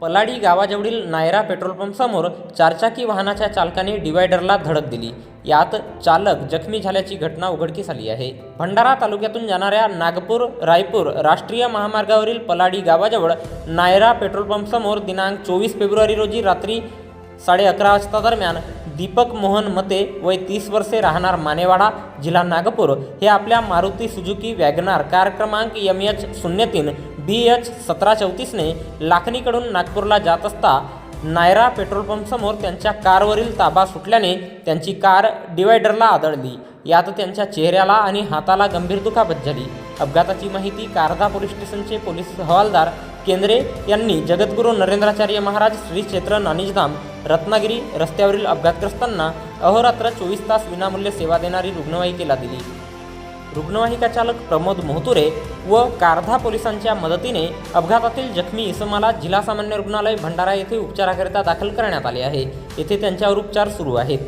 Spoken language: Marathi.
पलाडी गावाजवळील नायरा पेट्रोल पंपसमोर चारचाकी वाहनाच्या चालकाने डिवायडरला धडक दिली. यात चालक जखमी झाल्याची घटना उघडकीस आली आहे. भंडारा तालुक्यातून जाणाऱ्या नागपूर रायपूर राष्ट्रीय महामार्गावरील पलाडी गावाजवळ नायरा पेट्रोल पंपसमोर दिनांक चोवीस फेब्रुवारी रोजी रात्री साडे अकरा वाजता दरम्यान दीपक मोहन मते वय तीस वर्षे राहणार मानेवाडा जिल्हा नागपूर हे आपल्या मारुती सुजुकी वॅगनार कार क्रमांक एम एच शून्य तीन बी एच सतरा चौतीसने लाखनीकडून नागपूरला जात असता नायरा पेट्रोल पंपसमोर त्यांच्या कारवरील ताबा सुटल्याने त्यांची कार डिवायडरला आदळली. यात त्यांच्या चेहऱ्याला आणि हाताला गंभीर दुखापत झाली. अपघाताची माहिती कारधा पोलीस स्टेशनचे पोलीस हवालदार केंद्रे यांनी जगद्गुरू नरेंद्राचार्य महाराज श्री क्षेत्र नानिजधाम रत्नागिरी रस्त्यावरील अपघातग्रस्तांना अहोरात्र चोवीस तास विनामूल्य सेवा देणारी रुग्णवाहिकेला दिली. रुग्णवाहिका चालक प्रमोद मोहतुरे व कारधा पोलिसांच्या मदतीने अपघातातील जखमी इसमाला जिल्हा सामान्य रुग्णालय भंडारा येथे उपचाराकरिता दाखल करण्यात आले आहे. येथे त्यांच्यावर उपचार सुरू आहेत.